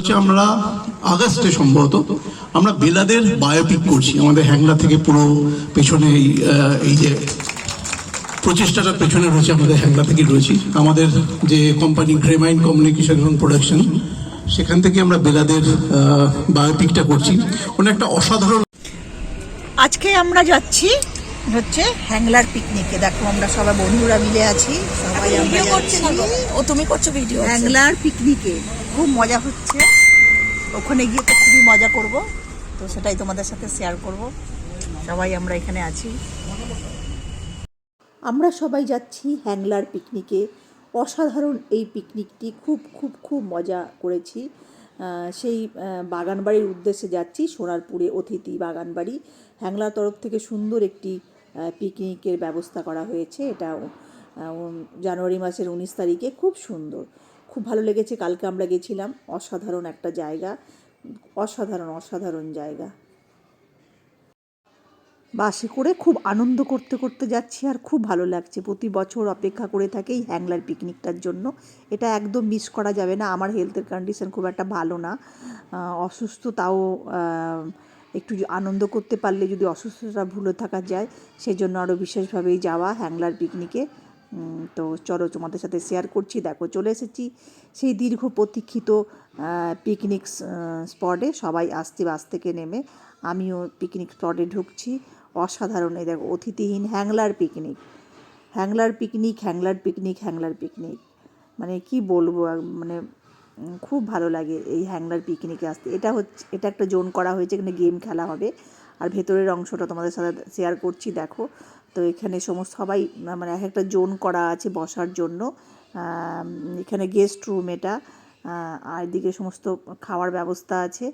হচ্ছে আমরা আগস্টে সম্ভবত আমরা বেলাদের বায়োপিক করছি। আমাদের হ্যাংলা থেকে পুরো পেছনে এই যে প্রচেষ্টাটার পেছনে রয়েছে আমাদের হ্যাংলা থেকে রয়েছি। আমাদের যে কোম্পানি গ্রেমাইন কমিউনিকেশন এবং প্রোডাকশন সেখান থেকে আমরা বেলাদের বায়োপিকটা করছি। ওটা একটা অসাধারণ আজকে আমরা যাচ্ছি হচ্ছে হ্যাংলার পিকনিকে দেখো আমরা সবাই বন্ধুরা মিলে আছি। সবাই আমরা ও তুমি করছ ভিডিও হ্যাংলার পিকনিকে খুব মজা হচ্ছে। ওখানে গিয়ে তো খুবই মজা করব। তো সেটাই তোমাদের সাথে শেয়ার করব। সবাই আমরা এখানে আছি। আমরা সবাই যাচ্ছি হ্যাংলার পিকনিকে অসাধারণ এই পিকনিকটি খুব খুব খুব মজা করেছি। সেই বাগানবাড়ির উদ্দেশ্যে যাচ্ছি, সোনারপুরে অতিথি বাগানবাড়ি। হ্যাংলার তরফ থেকে সুন্দর একটি পিকনিকের ব্যবস্থা করা হয়েছে। এটা জানুয়ারি মাসের উনিশ তারিখে। খুব সুন্দর। খুব ভালো লেগেছে, কালকে আমরা গেছিলাম, অসাধারণ একটা জায়গা, অসাধারণ অসাধারণ জায়গা। বাসে করে খুব আনন্দ করতে করতে যাচ্ছি আর খুব ভালো লাগছে। প্রতি বছর অপেক্ষা করে থাকি এই হ্যাংলার পিকনিকটার জন্য। এটা একদম মিস করা যাবে না, আমার হেলথের কন্ডিশন খুব একটা ভালো না। অসুস্থ তাও একটু আনন্দ করতে পারলে যদি অসুস্থতা ভুলে থাকা যায় সেই জন্য আরও বিশেষভাবেই যাওয়া হ্যাংলার পিকনিকে। তো চলো তোমাদের সাথে শেয়ার করছি। দেখো, চলে এসেছি সেই দীর্ঘ প্রতীক্ষিত পিকনিক স্পটে সবাই আসতে, বাস থেকে নেমে আমিও পিকনিক স্পটে ঢুকছি। অসাধারণ এই দেখো, অতিথিহীন হ্যাংলার পিকনিক হ্যাংলার পিকনিক হ্যাংলার পিকনিক হ্যাংলার পিকনিক মানে কি বলব মানে খুব ভালো লাগে এই হ্যাংলার পিকনিকে আসতে। এটা হচ্ছে, এটা একটা জোন করা হয়েছে, এখানে গেম খেলা হবে। আর ভেতরের অংশটা তোমাদের সাথে শেয়ার করছি। দেখো তো এখানে সমস্ত, সবাই মানে এক একটা জোন করা আছে বসার জন্য। এখানে গেস্ট রুম এটা। আর এদিকে সমস্ত খাওয়ার ব্যবস্থা আছে।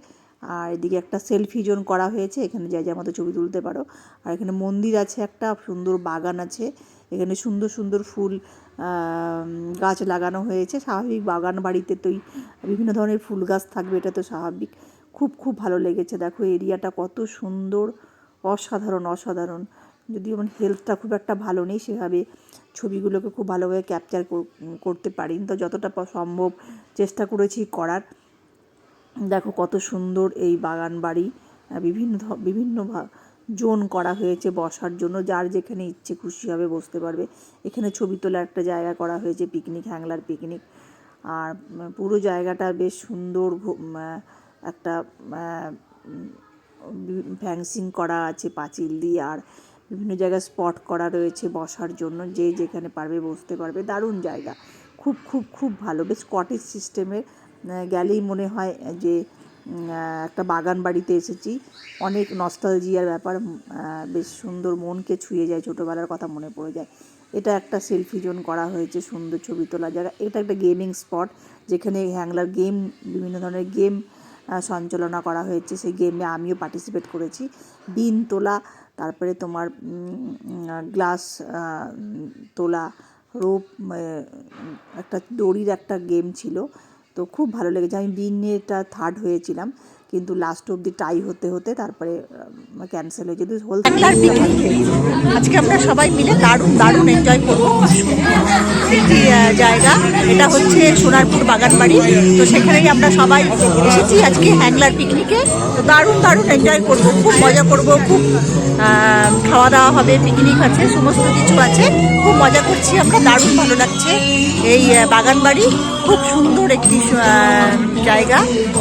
আর এদিকে একটা সেলফি জোন করা হয়েছে। এখানে যা যার মতো ছবি তুলতে পারো। আর এখানে মন্দির আছে একটা, সুন্দর বাগান আছে। এখানে সুন্দর সুন্দর ফুল গাছ লাগানো হয়েছে। স্বাভাবিক বাগান বাড়িতে তো বিভিন্ন ধরনের ফুল গাছ থাকবে, এটা তো স্বাভাবিক। খুব খুব ভালো লেগেছে। দেখো, এরিয়াটা কত সুন্দর, অসাধারণ অসাধারণ। যদিও আমার হেলথটা খুব একটা ভালো নেই, সেভাবে ছবিগুলোকে খুব ভালোভাবে ক্যাপচার করতে পারিনি। তো যতটা সম্ভব চেষ্টা করেছি করার। দেখো কত সুন্দর এই বাগান বাড়ি বিভিন্ন বিভিন্ন জোন করা হয়েছে বসার জন্য। যার যেখানে ইচ্ছে খুশি হবে বসতে পারবে। এখানে ছবি তোলার একটা জায়গা করা হয়েছে পিকনিক হ্যাংলার পিকনিক আর পুরো জায়গাটা বেশ সুন্দর একটা ফ্যাংসিং করা আছে পাঁচিল দিয়ে। আর বিভিন্ন জায়গায় স্পট করা রয়েছে বসার জন্য, যে যেখানে পারবে বসতে পারবে। দারুণ জায়গা। খুব খুব খুব ভালো। বেশ কটেজ সিস্টেমের গেলেই মনে হয় যে একটা বাগান বাড়িতে এসেছি। অনেক নস্টালজিয়ার ব্যাপার বেশ সুন্দর মনকে ছুঁয়ে যায়, ছোটোবেলার কথা মনে পড়ে যায়। এটা একটা সেলফি জোন করা হয়েছে, সুন্দর ছবি তোলা জায়গা। এটা একটা গেমিং স্পট যেখানে হ্যাংলার গেম বিভিন্ন ধরনের গেম সঞ্চালনা করা হয়েছে। সেই গেমে আমিও পার্টিসিপেট করেছি। বিন তোলা তারপরে তোমার গ্লাস তোলা, রোপ একটা দড়ির একটা গেম ছিল। তো খুব ভালো লেগেছে। আমি বিনেটা থার্ড হয়েছিলাম। কিন্তু লাস্ট অবধি টাই হতে হতে তারপরে ক্যান্সেল হয়ে যেত। হোল আজকে আমরা সবাই মিলে দারুণ দারুণ এনজয় করব। একটি জায়গা এটা হচ্ছে সোনারপুর বাগানবাড়ি। তো সেখানেই আমরা সবাই এসেছি আজকে হ্যাংলার পিকনিকে তো দারুণ দারুণ এনজয় করব খুব মজা করব খুব খাওয়া দাওয়া হবে পিকনিক আছে সমস্ত কিছু আছে। খুব মজা করছি আমরা দারুণ ভালো লাগছে এই বাগানবাড়ি। খুব সুন্দর একটি জায়গা।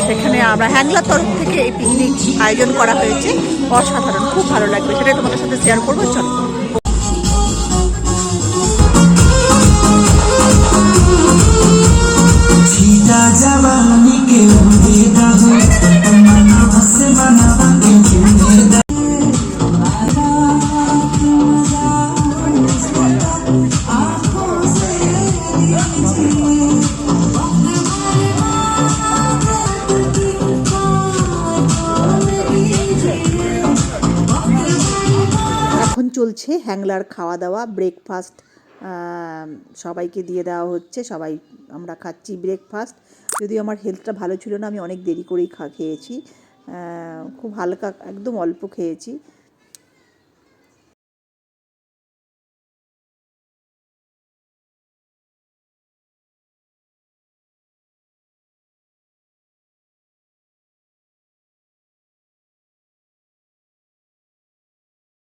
সেখানে আমরা হ্যাংলার তরফ থেকে এই পিকনিক আয়োজন করা হয়েছে। অসাধারণ, খুব ভালো লাগবে। সেটাই তোমাদের সাথে শেয়ার করব, চল। কেউ চলছে হ্যাংলার খাওয়া দাওয়া ব্রেকফাস্ট সবাইকে দিয়ে দেওয়া হচ্ছে। সবাই আমরা খাচ্ছি ব্রেকফাস্ট যদিও আমার হেলথটা ভালো ছিল না, আমি অনেক দেরি করেই খা, খেয়েছি। খুব হালকা, একদম অল্প খেয়েছি।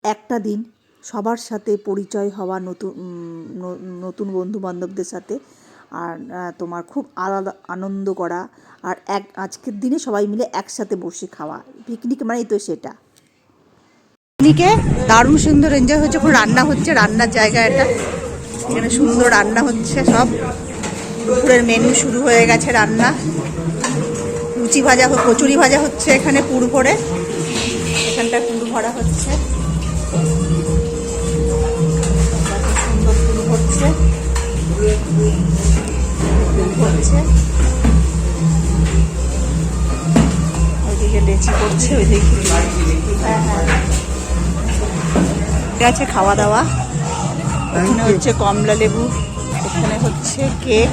একটা দিন সবার সাথে পরিচয় হওয়া নতুন নতুন বন্ধু বান্ধবদের সাথে আর তোমার খুব আলাদা আনন্দ করা আর এক, আজকের দিনে সবাই মিলে একসাথে বসে খাওয়া। পিকনিক মানেই তো সেটা। পিকনিকে দারুণ সুন্দর এনজয় হচ্ছে, খুব রান্না হচ্ছে, রান্নার জায়গা এটা এখানে সুন্দর রান্না হচ্ছে সব। দুপুরের মেনু শুরু হয়ে গেছে রান্না। লুচি ভাজা কচুরি ভাজা হচ্ছে এখানে পুর ভরে। এখানটা পুর ভরা হচ্ছে। করছে হ্যাঁ হ্যাঁ ঠিক আছে খাওয়া দাওয়া এখানে হচ্ছে কমলা লেবু এখানে হচ্ছে কেক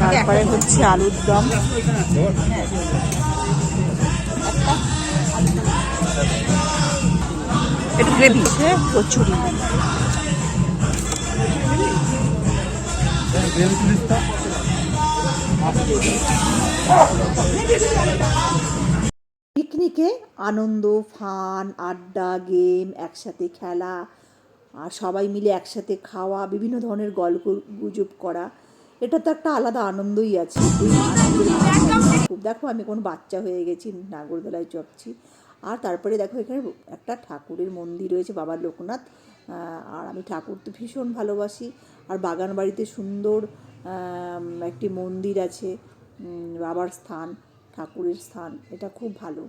তারপরে হচ্ছে আলুর দম। একটু গ্রেভি কচুরি পিকনিকে আনন্দ, ফান, আড্ডা, গেম, একসাথে খেলা, আর সবাই মিলে একসাথে খাওয়া, বিভিন্ন ধরনের গল্প গুজব করা, এটা তো একটা আলাদা আনন্দই আছে। খুব দেখো, আমি কোন বাচ্চা হয়ে গেছি, নাগরদোলায় চপছি আর তারপরে দেখো, এখানে একটা ঠাকুরের মন্দির রয়েছে, বাবা লোকনাথ। আর আমি ঠাকুর তো ভীষণ ভালোবাসি। আর বাগান বাড়িতে সুন্দর একটি মন্দির আছে বাবার স্থান, ঠাকুরের স্থান, এটা খুব ভালো।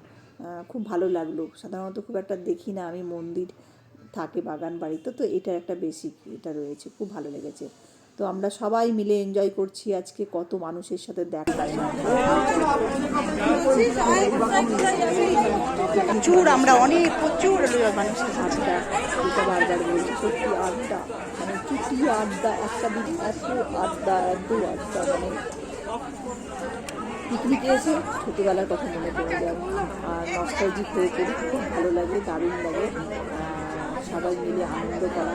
খুব ভালো লাগল। সাধারণত খুব একটা দেখি না আমি মন্দির থাকে বাগান বাড়িতে তো এটার একটা বেশি এটা রয়েছে খুব ভালো লেগেছে। তো আমরা সবাই মিলে এনজয় করছি আজকে কত মানুষের সাথে দেখা। প্রচুর আমরা অনেক প্রচুর মানুষের আড্ডা বারবার বলছি সত্যি আড্ডা মানে চুটি আড্ডা একটা এত আড্ডা এত আড্ডা মানে পিকনিকে এসে ছোটোবেলার কথা মনে পড়ে যায়। আর নস্টালজিক হয়ে পড়ি খুব ভালো লাগে দারুণ লাগে। সবাই মিলে আনন্দ করা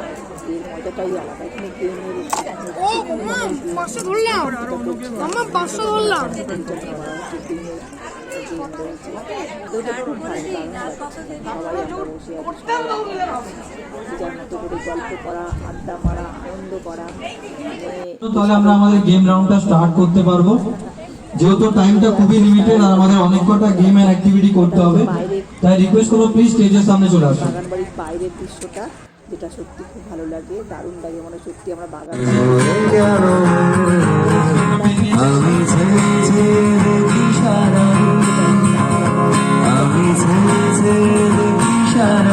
এর মজাটাই আলাদা। এখানে গেমের ওটা খুব ভালো যার মতো করে গল্প করা আড্ডা মারা আনন্দ করা। তাহলে আমরা আমাদের গেম রাউন্ডটা স্টার্ট করতে পারব। যেহেতু টাইমটা খুবই লিমিটেড আর আমাদের অনেক কটা গেম এন্ড অ্যাক্টিভিটি করতে হবে তাই রিকোয়েস্ট করব প্লিজ স্টেজের সামনে চলে আসুন। বাগান বাড়ির বাইরের দৃশ্যটা যেটা সত্যি খুব ভালো লাগে দারুণ লাগে মানে সত্যি আমরা বাগান আমি ঝেলঝে দেখি সারা আমি ঝেলঝে দেখি সারা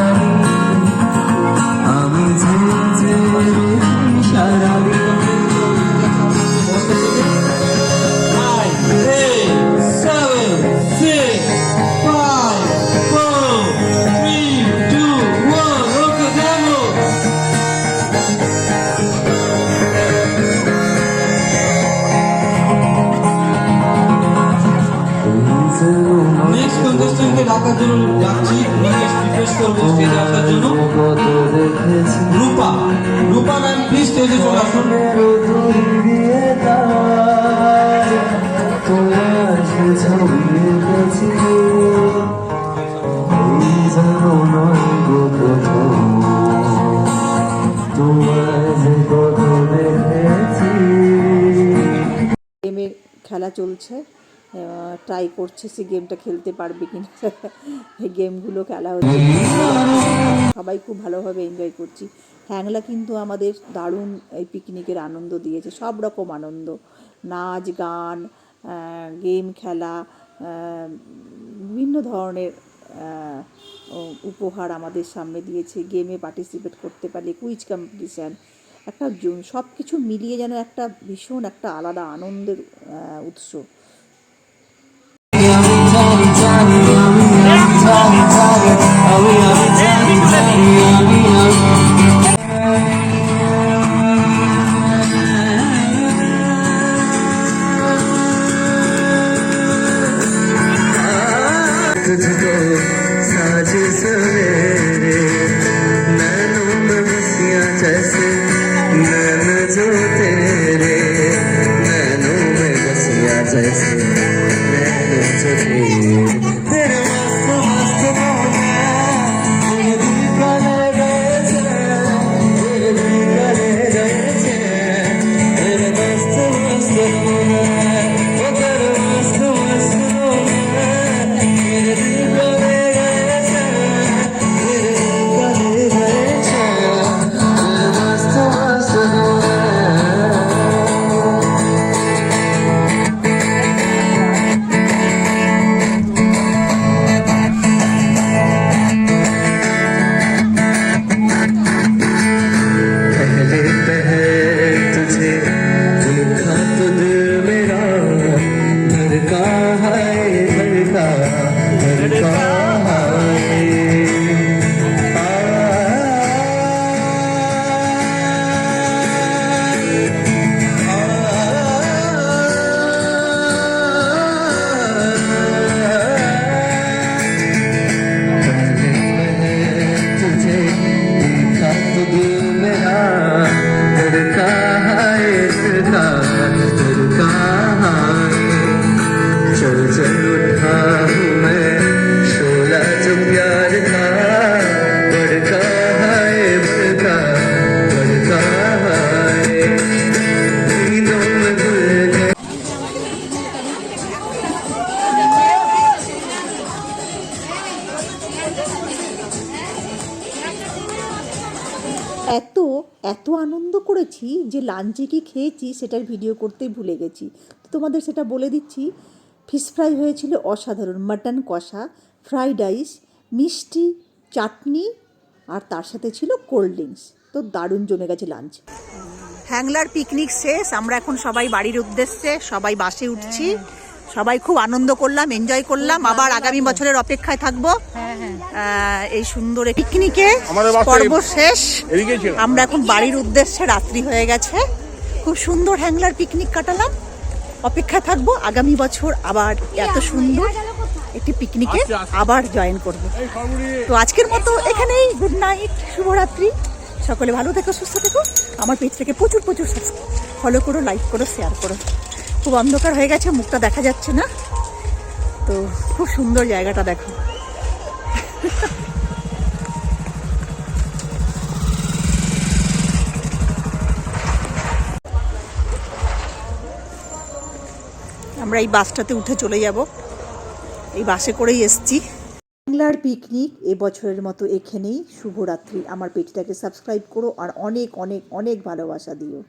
নেক্সট ডাকার জন্য ডাকছি নেক্সট রিকোয়েস্ট করব স্টেজে আসার জন্য। রূপা রূপা ম্যাম প্লিজ স্টেজে চলে আসুন। খেলা চলছে। ট্রাই করছে সে গেমটা খেলতে পারবে কিনা। এই গেমগুলো খেলা হচ্ছে। সবাই খুব ভালোভাবে এনজয় করছি। হ্যাংলা কিন্তু আমাদের দারুণ এই পিকনিকের আনন্দ দিয়েছে, সব রকম আনন্দ। নাচ, গান গেম খেলা বিভিন্ন ধরনের উপহার আমাদের সামনে দিয়েছে। গেমে পার্টিসিপেট করতে পারলে কুইজ কম্পিটিশান একটা সব কিছু মিলিয়ে যেন একটা ভীষণ, একটা আলাদা আনন্দের problem. I'll be on the যে লাঞ্চে কি খেয়েছি সেটার ভিডিও করতে ভুলে গেছি। তো তোমাদের সেটা বলে দিচ্ছি ফিশ ফ্রাই হয়েছিল অসাধারণ। মাটন কষা ফ্রাইড রাইস মিষ্টি চাটনি আর তার সাথে ছিল কোল্ড ড্রিঙ্কস তো দারুণ জমে গেছে লাঞ্চ হ্যাংলার পিকনিক শেষ আমরা এখন সবাই বাড়ির উদ্দেশ্যে সবাই বাসে উঠছি। সবাই খুব আনন্দ করলাম এনজয় করলাম। আবার আগামী বছরের অপেক্ষায় থাকব। আহ, এই সুন্দর পিকনিকে পর্ব শেষ। আমরা এখন বাড়ির উদ্দেশ্যে রাত্রি হয়ে গেছে। খুব সুন্দর হ্যাংলার পিকনিক কাটালাম। অপেক্ষায় থাকব। আগামী বছর আবার এত সুন্দর একটি পিকনিকে আবার জয়েন করব। তো আজকের মতো এখানেই গুড নাইট শুভরাত্রি। সকলে ভালো থেকো সুস্থ থেকো। আমার পেজটাকে প্রচুর প্রচুর ফলো করো লাইক করো শেয়ার করো। খুব অন্ধকার হয়ে গেছে, মুখটা দেখা যাচ্ছে না। তো খুব সুন্দর জায়গাটা দেখো। আমরা এই বাসটাতে উঠে চলে যাব। এই বাসে করেই এসছি। বাংলার পিকনিক এবছরের মতো এখানেই। শুভরাত্রি। আমার পেজটাকে সাবস্ক্রাইব করো আর অনেক অনেক অনেক ভালোবাসা দিও।